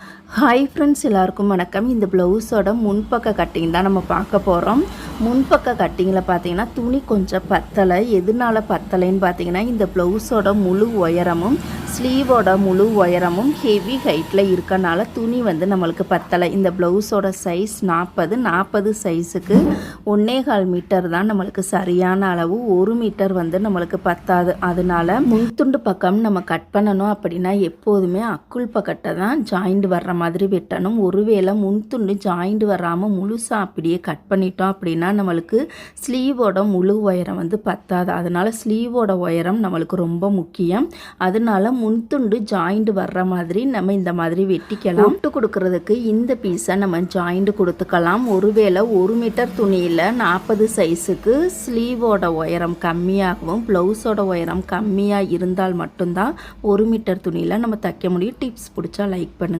Hi friends எல்லாருக்கும் வணக்கம். இந்த ப்ளவுஸோட முன்பக்க கட்டிங் தான் நம்ம பார்க்க போகிறோம் முன்பக்க கட்டிங்கில் பார்த்தீங்கன்னா துணி கொஞ்சம் பத்தலை. எதனால பத்தலைன்னு பார்த்தீங்கன்னா இந்த ப்ளவுஸோட முழு உயரமும் ஸ்லீவோட முழு உயரமும் ஹெவி ஹைட்டில் இருக்கனால துணி வந்து நம்மளுக்கு பத்தலை. இந்த ப்ளவுஸோட சைஸ் நாற்பது நாற்பது சைஸுக்கு ஒன்னே கால் மீட்டர் தான் நம்மளுக்கு சரியான அளவு. ஒரு மீட்டர் வந்து நம்மளுக்கு பத்தாது. அதனால முன்துண்டு பக்கம் நம்ம கட் பண்ணணும் அப்படின்னா எப்போதுமே அக்குள் பக்கத்தை தான் ஜாயிண்ட் வர்ற மாதிரி வெட்டணும். ஒருவேளை முன்துண்டு ஜாயிண்ட் வராமல் முழுசாக அப்படியே கட் பண்ணிட்டோம் அப்படின்னா நம்மளுக்கு ஸ்லீவோட முழு உயரம் வந்து பத்தாது. அதனால ஸ்லீவோட உயரம் நம்மளுக்கு ரொம்ப முக்கியம். அதனால முன்துண்டு ஜாயிண்ட் வர்ற மாதிரி நம்ம இந்த மாதிரி வெட்டிக்கலாம். விட்டு கொடுக்கறதுக்கு இந்த பீஸை நம்ம ஜாயிண்ட் கொடுத்துக்கலாம். ஒருவேளை ஒரு மீட்டர் துணியில் நாற்பது சைஸுக்கு ஸ்லீவோட உயரம் கம்மியாகவும் ப்ளவுஸோட உயரம் கம்மியாக இருந்தால் மட்டும்தான் ஒரு மீட்டர் துணியில் நம்ம தைக்க முடியும். டிப்ஸ் பிடிச்சா லைக் பண்ணுங்கள்